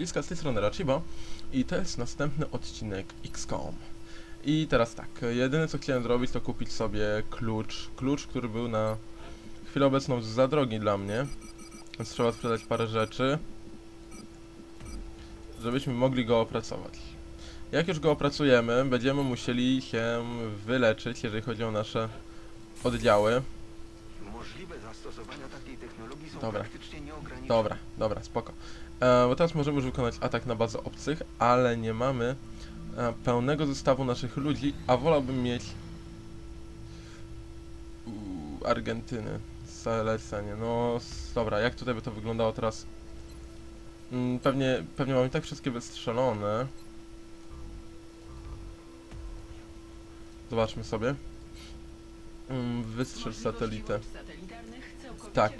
ludziska, z tej strony Rachibo i to jest następny odcinek XCOM. I teraz tak, jedyne co chciałem zrobić to kupić sobie klucz, klucz, który był na chwilę obecną za drogi dla mnie, więc trzeba sprzedać parę rzeczy, żebyśmy mogli go opracować. Jak już go opracujemy, będziemy musieli się wyleczyć, jeżeli chodzi o nasze oddziały. Możliwe zastosowania takiej technologii są Dobra. praktycznie nieograniczone. Dobra, dobra, spoko. E, bo teraz możemy już wykonać atak na bazę obcych, ale nie mamy e, pełnego zestawu naszych ludzi, a wolałbym mieć u, Argentyny, zalecenie. No, dobra, jak tutaj by to wyglądało teraz? Mm, pewnie, pewnie mamy tak wszystkie wystrzelone. Zobaczmy sobie. Mm, wystrzel satelitę. Tak.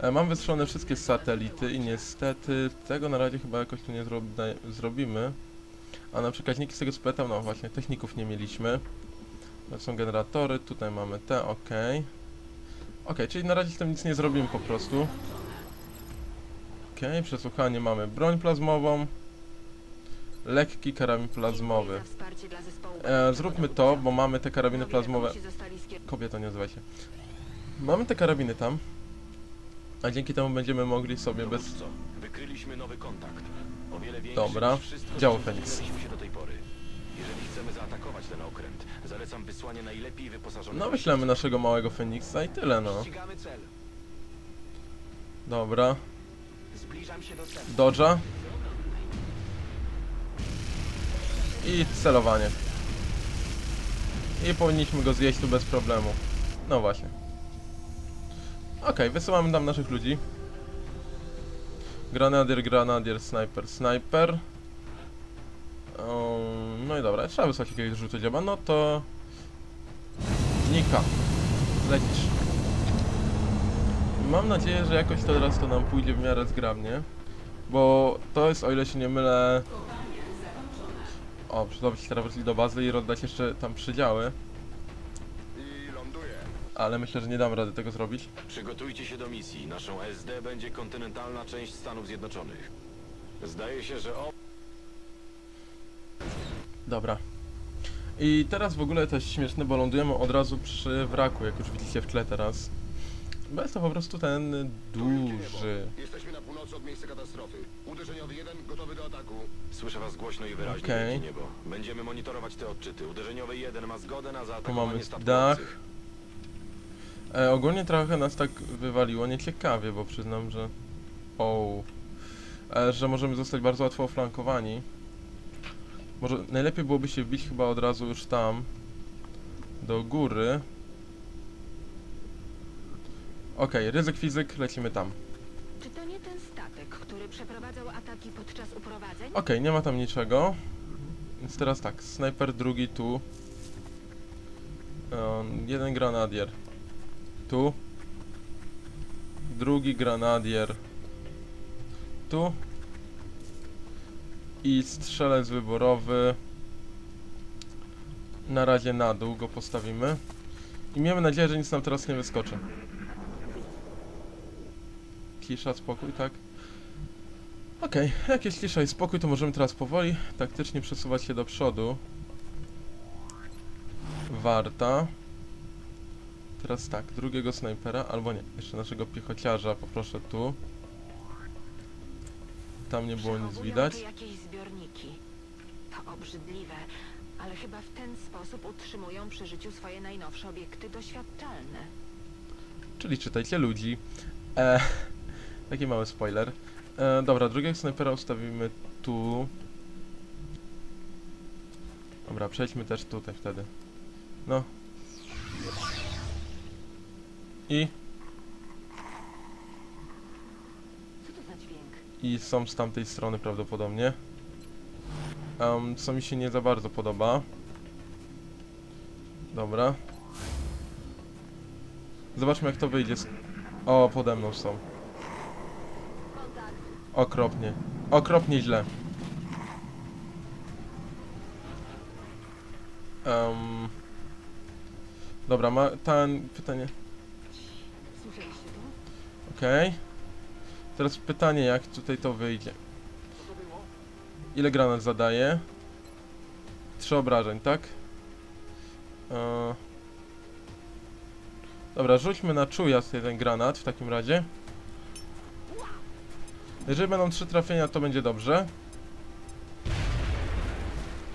E, Mam wystrzelone wszystkie satelity i niestety tego na razie chyba jakoś tu nie zrob zrobimy. A na przekaźniki z tego co pamiętam, no właśnie, techników nie mieliśmy. To są generatory, tutaj mamy te, ok. Ok, czyli na razie z tym nic nie zrobimy po prostu. Ok, przesłuchanie mamy broń plazmową. Lekki karabin plazmowy. E, zróbmy to, bo mamy te karabiny plazmowe. Kobieto, nie odzywaj się. Mamy te karabiny tam. A dzięki temu będziemy mogli sobie bez... Dowódco, wykryliśmy nowy kontakt. O wiele większy Dobra. niż wszystko, Działa czym Feniks. zajmowaliśmy się do tej pory. Jeżeli chcemy zaatakować ten okręt, zalecam wysłanie najlepiej. No wyślemy naszego małego Feniksa i tyle no. Ścigamy cel. Dobra. Zbliżam się do celu. Dodża. I celowanie. I powinniśmy go zjeść tu bez problemu. No właśnie. Okej, wysyłamy tam naszych ludzi. Granadier, granadier, sniper, sniper. Um, no i dobra, trzeba wysłać jakiegoś rzutodzioba, no to... Nika. Lecisz. Mam nadzieję, że jakoś to teraz to nam pójdzie w miarę zgrabnie. Bo to jest, o ile się nie mylę... O, przydałoby się teraz do bazy i rozdać jeszcze tam przydziały. Ale myślę, że nie dam rady tego zrobić. Przygotujcie się do misji. Naszą SD będzie kontynentalna część Stanów Zjednoczonych. Zdaje się, że o... Dobra. I teraz w ogóle to jest śmieszne, bo lądujemy od razu przy wraku, jak już widzicie w tle teraz. Bo jest to po prostu ten duży. Jesteśmy na północy od miejsca katastrofy. Uderzeniowy jeden gotowy do ataku. Słyszę was głośno i wyraźnie, Okej. wielkie niebo. Będziemy monitorować te odczyty. Uderzeniowy ma zgodę na Tu zaatakowanie mamy statku dach. obcych. E, ogólnie trochę nas tak wywaliło nieciekawie, bo przyznam, że... O, e, że możemy zostać bardzo łatwo oflankowani. Może najlepiej byłoby się wbić chyba od razu już tam. Do góry. Okej, ryzyk fizyk, lecimy tam. Czy to nie ten statek, który przeprowadzał ataki podczas uprowadzeń? Okej, nie ma tam niczego. Więc teraz tak, snajper drugi tu. Um, jeden granadier. Tu. Drugi granadier. Tu. I strzelec wyborowy. Na razie na dół go postawimy. I miejmy nadzieję, że nic nam teraz nie wyskoczy. Cisza, spokój, tak? Okej, jak jest cisza i spokój, to możemy teraz powoli taktycznie przesuwać się do przodu. Warta. Teraz tak, drugiego snajpera, albo nie, jeszcze naszego piechociarza poproszę tu. Tam nie było nic Przechowują widać. tu jakieś zbiorniki. To obrzydliwe, ale chyba w ten sposób utrzymują przy życiu swoje najnowsze obiekty doświadczalne. Czyli czytajcie ludzi. E, taki mały spoiler. E, dobra, drugiego snajpera ustawimy tu. Dobra, przejdźmy też tutaj wtedy. No. I? I są z tamtej strony prawdopodobnie. Um, co mi się nie za bardzo podoba. Dobra. Zobaczmy jak to wyjdzie. O, pode mną są. Okropnie. Okropnie źle. Um, dobra, ma ten pytanie. Słyszeliście? Okej. Teraz pytanie, jak tutaj to wyjdzie. Ile granat zadaje? Trzy obrażeń, tak? E... Dobra, rzućmy na czujazd jeden granat w takim razie. Jeżeli będą trzy trafienia, to będzie dobrze.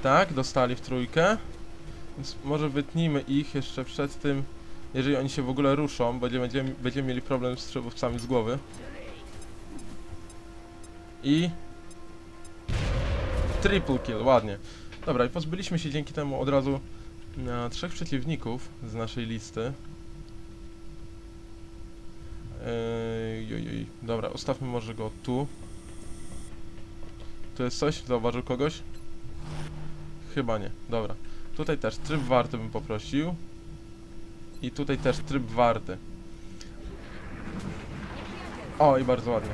Tak, dostali w trójkę. Więc może wytnijmy ich jeszcze przed tym, jeżeli oni się w ogóle ruszą, bo będziemy, będziemy mieli problem z strzałowcami z głowy. I... Triple kill, ładnie. Dobra, i pozbyliśmy się dzięki temu od razu na trzech przeciwników z naszej listy. Ej. Dobra, ustawmy może go tu. Tu jest coś? Zauważył kogoś? Chyba nie. Dobra. Tutaj też tryb warty bym poprosił. I tutaj też tryb warty. O, i bardzo ładnie.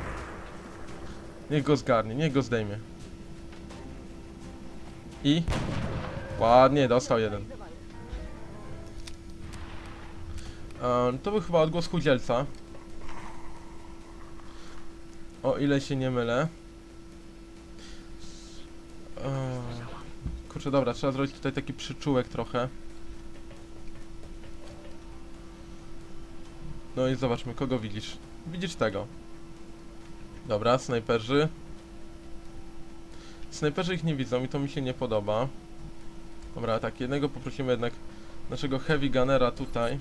Niech go zgarnie, niech go zdejmie. I... Ładnie, dostał jeden. Ehm, to był chyba odgłos chudzielca. O ile się nie mylę. Ehm, kurczę, dobra, trzeba zrobić tutaj taki przyczółek trochę. No i zobaczmy, kogo widzisz. Widzisz tego. Dobra, snajperzy. Snajperzy ich nie widzą i to mi się nie podoba. Dobra, tak, jednego poprosimy jednak naszego heavy gunnera tutaj.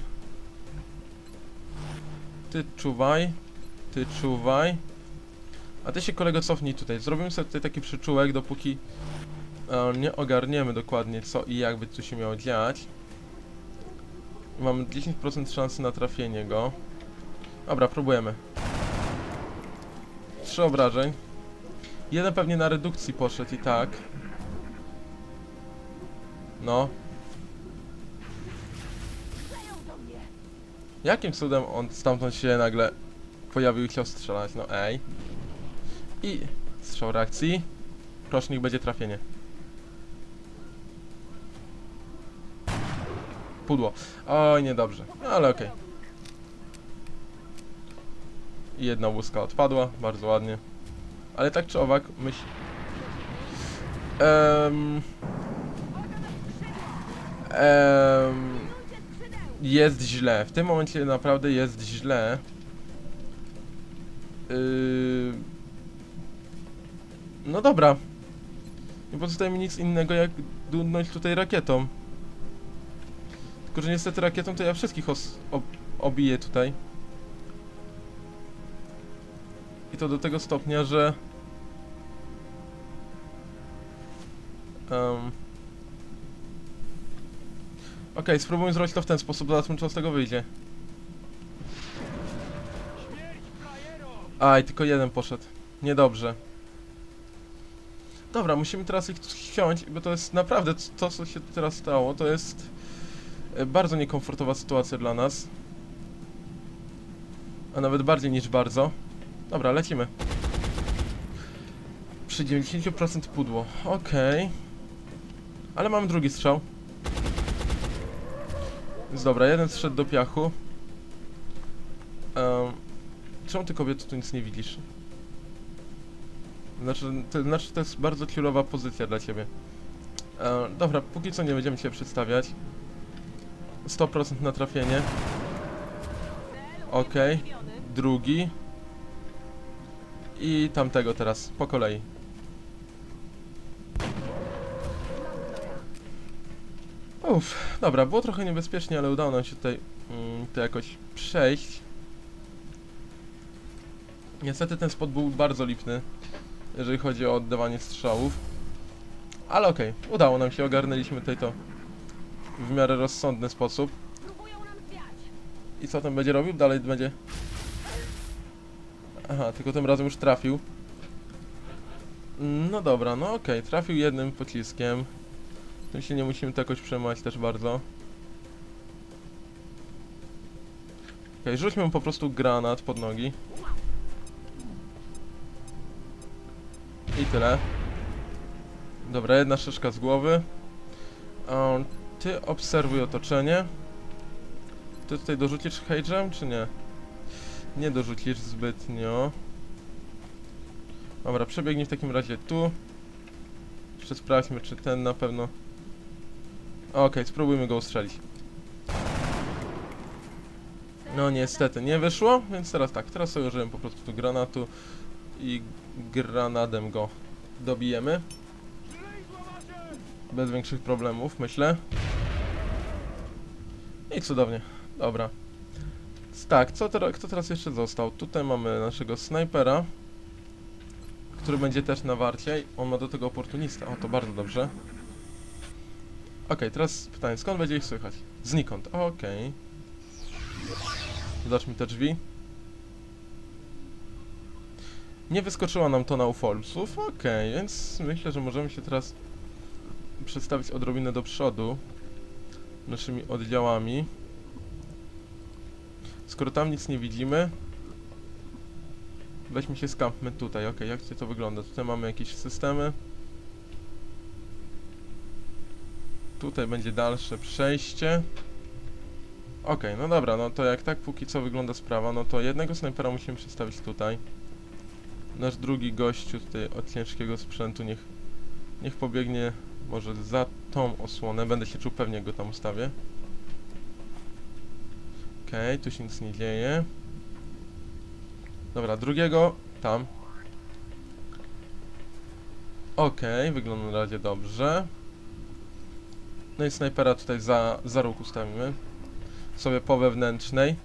Ty czuwaj. Ty czuwaj. A ty się kolego cofnij tutaj. Zrobimy sobie tutaj taki przyczółek, dopóki e, nie ogarniemy dokładnie co i jak by tu się miało dziać. Mamy 10% szansy na trafienie go. Dobra, próbujemy. Trzy obrażeń. Jeden pewnie na redukcji poszedł i tak. No. Jakim cudem on stamtąd się nagle pojawił i chciał strzelać? No ej. I strzał reakcji. Proszę, niech będzie trafienie. Pudło. Oj, niedobrze. No, ale okej. I jedna łuska odpadła, bardzo ładnie. Ale tak czy owak, myśl... Em... Em... Jest źle. W tym momencie naprawdę jest źle. Yy... No dobra. Nie pozostaje mi nic innego jak dudnąć tutaj rakietą. Tylko, że niestety rakietą to ja wszystkich os ob obiję tutaj. To do tego stopnia, że... Um. Okej, spróbujmy zrobić to w ten sposób, zobaczmy co z tego wyjdzie. Aj, tylko jeden poszedł. Niedobrze. Dobra, musimy teraz ich wziąć, bo to jest naprawdę to, co się teraz stało, to jest e, bardzo niekomfortowa sytuacja dla nas. A nawet bardziej niż bardzo. Dobra, lecimy. Przy 90% pudło. Okej. Ale mamy drugi strzał. Więc dobra, jeden zszedł do piachu. Um, czemu ty kobieto tu nic nie widzisz? Znaczy, to znaczy, to jest bardzo ciurowa pozycja dla ciebie. E, dobra, póki co nie będziemy cię przedstawiać. 100% na trafienie. Okej. Drugi. I tamtego teraz, po kolei. Uff, dobra, było trochę niebezpiecznie, ale udało nam się tutaj mm, to jakoś przejść. Niestety ten spot był bardzo lipny, jeżeli chodzi o oddawanie strzałów. Ale okej, udało nam się, ogarnęliśmy tutaj to w miarę rozsądny sposób. I co tam będzie robił? Dalej będzie... Aha, tylko tym razem już trafił. No dobra, no okej, trafił jednym pociskiem. Tym się nie musimy to jakoś przejmować też bardzo. Okej, rzućmy mu po prostu granat pod nogi. I tyle. Dobra, jedna szyszka z głowy. Ty obserwuj otoczenie. Ty tutaj dorzucisz hage'em, czy nie? Nie dorzucisz zbytnio. Dobra, przebiegnij w takim razie tu. Jeszcze sprawdźmy, czy ten na pewno... Okej, spróbujmy go ustrzelić. No niestety nie wyszło, więc teraz tak, teraz sobie użyłem po prostu granatu i granadem go dobijemy. Bez większych problemów, myślę. I cudownie, dobra. Tak, co teraz, kto teraz jeszcze został? Tutaj mamy naszego snajpera, który będzie też na warcie. On ma do tego oportunistę, o to bardzo dobrze. Okej, teraz pytanie, skąd będzie ich słychać? Znikąd, okej. Zacznij te drzwi. Nie wyskoczyła nam to na ufolsów, okej, więc myślę, że możemy się teraz przedstawić odrobinę do przodu naszymi oddziałami. Skoro tam nic nie widzimy, weźmy się skampmy tutaj, okej, jak to wygląda? Tutaj mamy jakieś systemy. Tutaj będzie dalsze przejście. Okej, no dobra, no to jak tak póki co wygląda sprawa, no to jednego snajpera musimy przestawić tutaj. Nasz drugi gościu tutaj od ciężkiego sprzętu niech, niech pobiegnie może za tą osłonę, będę się czuł pewnie go tam ustawię. Okej, tu się nic nie dzieje. Dobra, drugiego tam. Okej, wygląda na razie dobrze. No i snajpera tutaj za, za róg ustawimy. Sobie po wewnętrznej.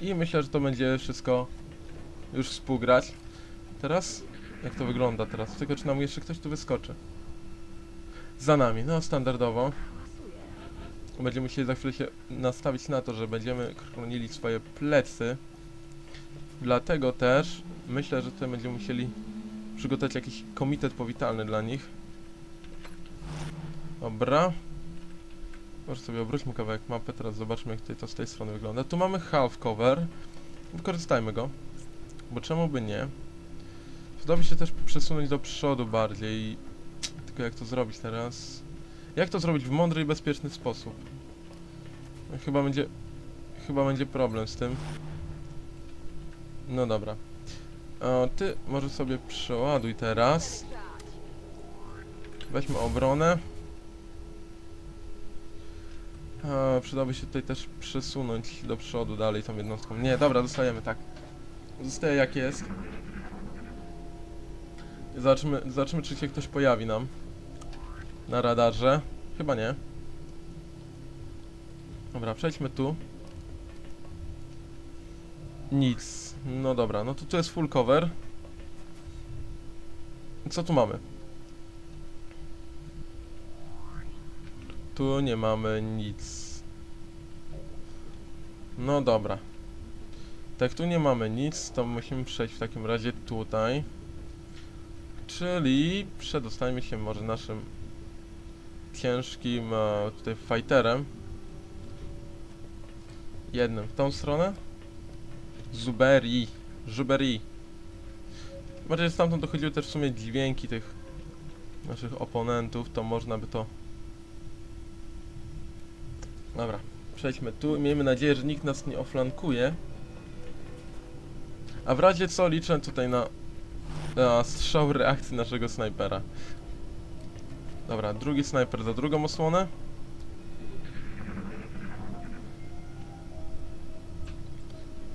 I myślę, że to będzie wszystko już współgrać. Teraz, jak to wygląda teraz? Tylko czy nam jeszcze ktoś tu wyskoczy? Za nami, no standardowo. Będziemy musieli za chwilę się nastawić na to, że będziemy chronili swoje plecy. Dlatego też myślę, że tutaj będziemy musieli przygotować jakiś komitet powitalny dla nich. Dobra. Może sobie obróćmy kawałek mapy, teraz zobaczmy jak tutaj to z tej strony wygląda. Tu mamy half cover. Wykorzystajmy go. Bo czemu by nie? Przydałoby się też przesunąć do przodu bardziej. Tylko jak to zrobić teraz? Jak to zrobić w mądry i bezpieczny sposób? No, chyba będzie... Chyba będzie problem z tym. No dobra. O, ty może sobie przeładuj teraz. Weźmy obronę. A, przydałoby się tutaj też przesunąć do przodu dalej tą jednostką. Nie, dobra, zostajemy tak. Zostaje jak jest. Zobaczymy, zobaczymy czy się ktoś pojawi nam. Na radarze. Chyba nie. Dobra, przejdźmy tu. Nic. No dobra, no to tu jest full cover. Co tu mamy? Tu nie mamy nic. No dobra. Tak, tu nie mamy nic, to musimy przejść w takim razie tutaj. Czyli przedostajmy się może naszym ciężkim e, tutaj fighterem. Jednym w tą stronę. Zuberi. Zuberi. Bardziej stamtąd dochodziły też w sumie dźwięki tych naszych oponentów, to można by to... Dobra, przejdźmy tu. Miejmy nadzieję, że nikt nas nie oflankuje. A w razie co liczę tutaj na, na strzał reakcji naszego snajpera. Dobra, drugi snajper za drugą osłonę.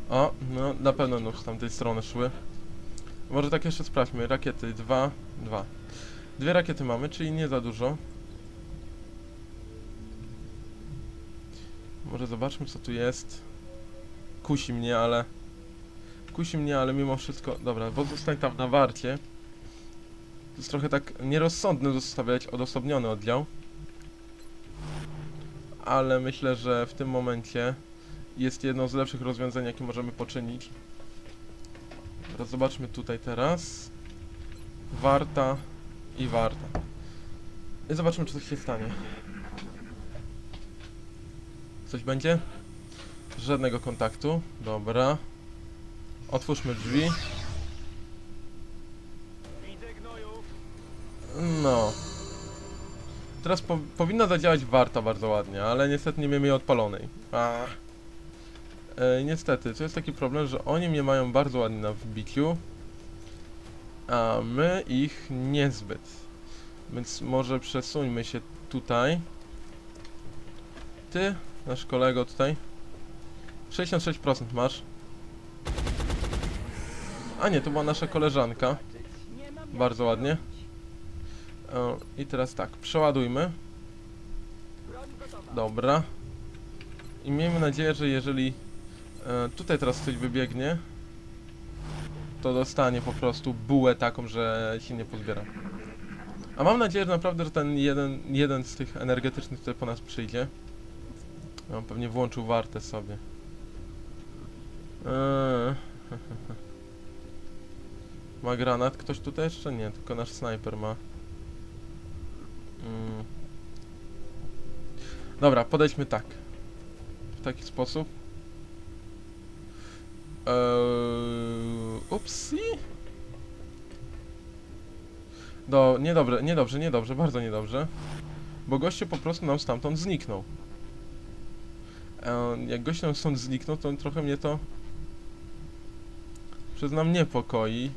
O, no na pewno no, z tamtej strony szły. Może tak jeszcze sprawdźmy. Rakiety, dwa, dwa. Dwie rakiety mamy, czyli nie za dużo. Może zobaczmy co tu jest. Kusi mnie, ale... Kusi mnie, ale mimo wszystko... Dobra, pozostań tam na warcie. Jest trochę tak nierozsądne zostawiać odosobniony oddział. Ale myślę, że w tym momencie jest jedno z lepszych rozwiązań, jakie możemy poczynić. Teraz zobaczmy tutaj teraz. Warta i warta. I zobaczymy, czy coś się stanie. Coś będzie? Żadnego kontaktu. Dobra. Otwórzmy drzwi. No. Teraz po powinna zadziałać warta bardzo ładnie, ale niestety nie mamy jej odpalonej. A. E, niestety, to jest taki problem, że oni mnie mają bardzo ładnie na wbiciu, a my ich niezbyt. Więc może przesuńmy się tutaj. Ty, nasz kolego tutaj. 66% masz. A nie, to była nasza koleżanka. Bardzo ładnie. O, I teraz tak, przeładujmy. Dobra. I miejmy nadzieję, że jeżeli e, tutaj teraz ktoś wybiegnie, to dostanie po prostu bułę taką, że się nie pozbiera. A mam nadzieję, że naprawdę, że ten jeden, jeden z tych energetycznych tutaj po nas przyjdzie. On pewnie włączył wartę sobie. Eee. Ma granat ktoś tutaj jeszcze? Nie, tylko nasz snajper ma. Mm. Dobra, podejdźmy tak. W taki sposób. Eee, upsi. Do, niedobrze, niedobrze, niedobrze, bardzo niedobrze. Bo gościu po prostu nam stamtąd zniknął. Eee, jak gość nam stąd zniknął, to trochę mnie to... Przyznam niepokoi.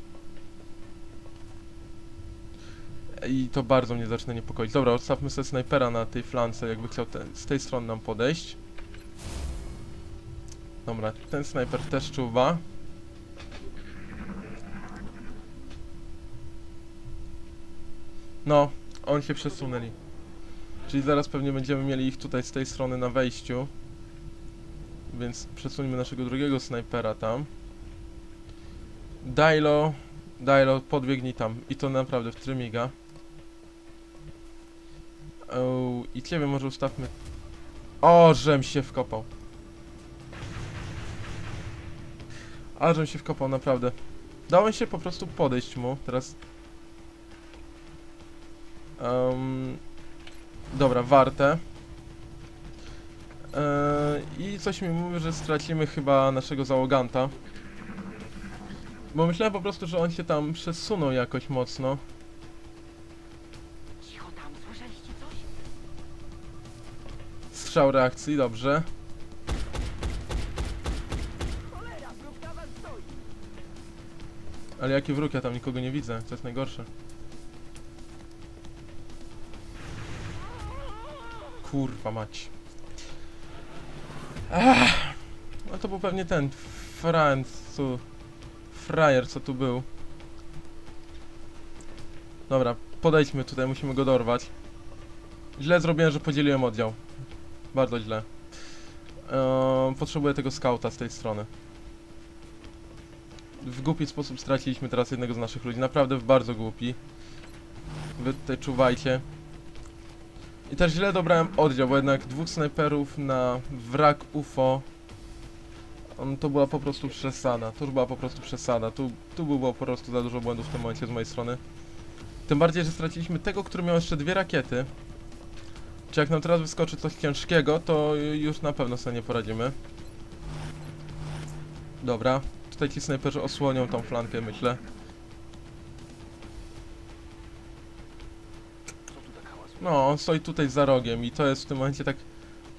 I to bardzo mnie zaczyna niepokoić. Dobra, odstawmy sobie snajpera na tej flance, jakby chciał ten, z tej strony nam podejść. Dobra, ten snajper też czuwa. No, oni się przesunęli. Czyli zaraz pewnie będziemy mieli ich tutaj z tej strony na wejściu. Więc przesuńmy naszego drugiego snajpera tam. Dajlo, Dajlo, podbiegnij tam. I to naprawdę w trymiga. O, I ciebie może ustawmy. O, żem się wkopał. Ale żem się wkopał, naprawdę. Dałem się po prostu podejść mu. Teraz. Um, dobra, warte. Eee, I coś mi mówi, że stracimy chyba naszego załoganta. Bo myślałem po prostu, że on się tam przesunął jakoś mocno. Strzał reakcji, dobrze. Ale jaki wróg, ja tam nikogo nie widzę, to jest najgorsze. Kurwa mać. Ech. No to był pewnie ten Franc, co... Frajer, co tu był. Dobra, podejdźmy tutaj, musimy go dorwać. Źle zrobiłem, że podzieliłem oddział. Bardzo źle. Eee, potrzebuję tego skauta z tej strony. W głupi sposób straciliśmy teraz jednego z naszych ludzi. Naprawdę w bardzo głupi. Wy tutaj czuwajcie. I też źle dobrałem oddział, bo jednak dwóch snajperów na wrak UFO. On, to była po prostu przesada. To już była po prostu przesada. Tu, tu było po prostu za dużo błędów w tym momencie z mojej strony. Tym bardziej, że straciliśmy tego, który miał jeszcze dwie rakiety. Czy jak nam teraz wyskoczy coś ciężkiego, to już na pewno sobie nie poradzimy. Dobra, tutaj ci snajperzy osłonią tą flankę, myślę. No, on stoi tutaj za rogiem i to jest w tym momencie tak,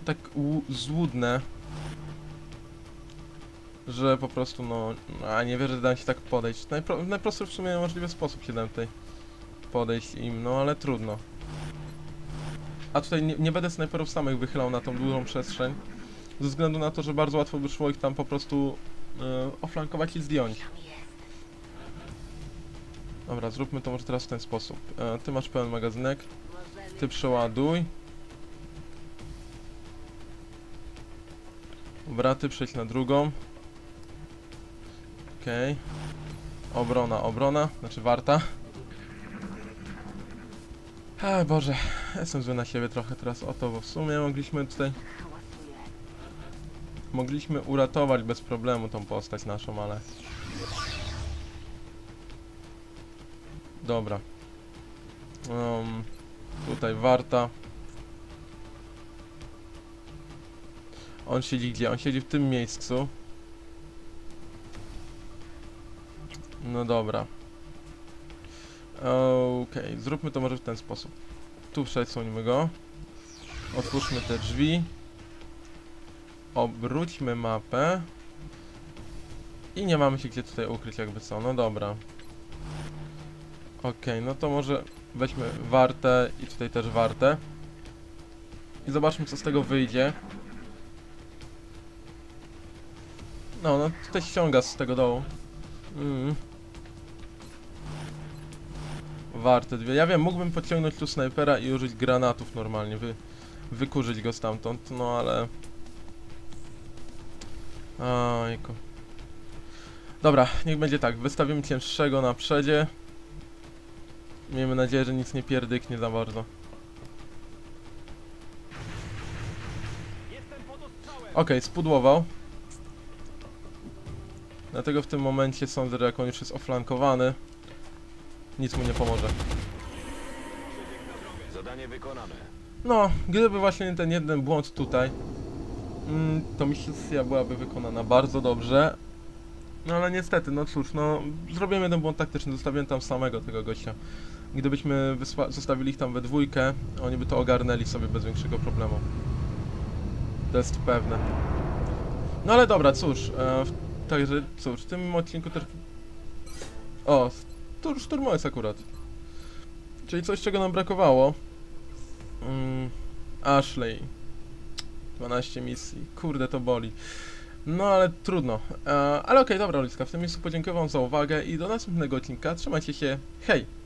tak łu- złudne, że po prostu no, a nie wierzę, że dałem się tak podejść. Najpro, najprostszy w sumie możliwy sposób się dałem tutaj podejść im, no ale trudno. A tutaj nie, nie będę snajperów samych wychylał na tą dużą przestrzeń. Ze względu na to, że bardzo łatwo by szło ich tam po prostu e, oflankować i zdjąć. Dobra, zróbmy to może teraz w ten sposób. E, ty masz pełen magazynek. Ty przeładuj. Dobra, ty przejdź na drugą. Okej. Obrona, obrona. Znaczy warta. Ej Boże, jestem zły na siebie trochę teraz o to, bo w sumie mogliśmy tutaj... Mogliśmy uratować bez problemu tą postać naszą, ale... Dobra. Um, tutaj warta. On siedzi gdzie? On siedzi w tym miejscu. No dobra. Okej, zróbmy to może w ten sposób. Tu przesuńmy go. Otwórzmy te drzwi. Obróćmy mapę. I nie mamy się gdzie tutaj ukryć jakby co, no dobra. Okej, no to może Weźmy wartę i tutaj też wartę. I zobaczmy co z tego wyjdzie. No, no tutaj ściąga z tego dołu. Mm. Warte dwie. Ja wiem, mógłbym podciągnąć tu snajpera i użyć granatów normalnie, wy, wykurzyć go stamtąd, no ale... Ojku. Dobra, niech będzie tak, wystawimy cięższego na przedzie. Miejmy nadzieję, że nic nie pierdyknie za bardzo. Okej, spudłował. Dlatego w tym momencie sądzę, że jak on już jest oflankowany, nic mu nie pomoże. Zadanie wykonane. No, gdyby właśnie ten jeden błąd tutaj, mm, to misja byłaby wykonana bardzo dobrze. No ale niestety, no cóż, no zrobiłem jeden błąd taktyczny, zostawiłem tam samego tego gościa. Gdybyśmy zostawili ich tam we dwójkę, oni by to ogarnęli sobie bez większego problemu. To jest pewne. No ale dobra, cóż, e, w, także cóż, w tym odcinku też... O, tur, szturmowec akurat. Czyli coś, czego nam brakowało. Mm, Ashley. 12 misji. Kurde, to boli. No ale trudno. E, ale okej, dobra, Ludzka, w tym miejscu podziękuję wam za uwagę i do następnego odcinka. Trzymajcie się. Hej!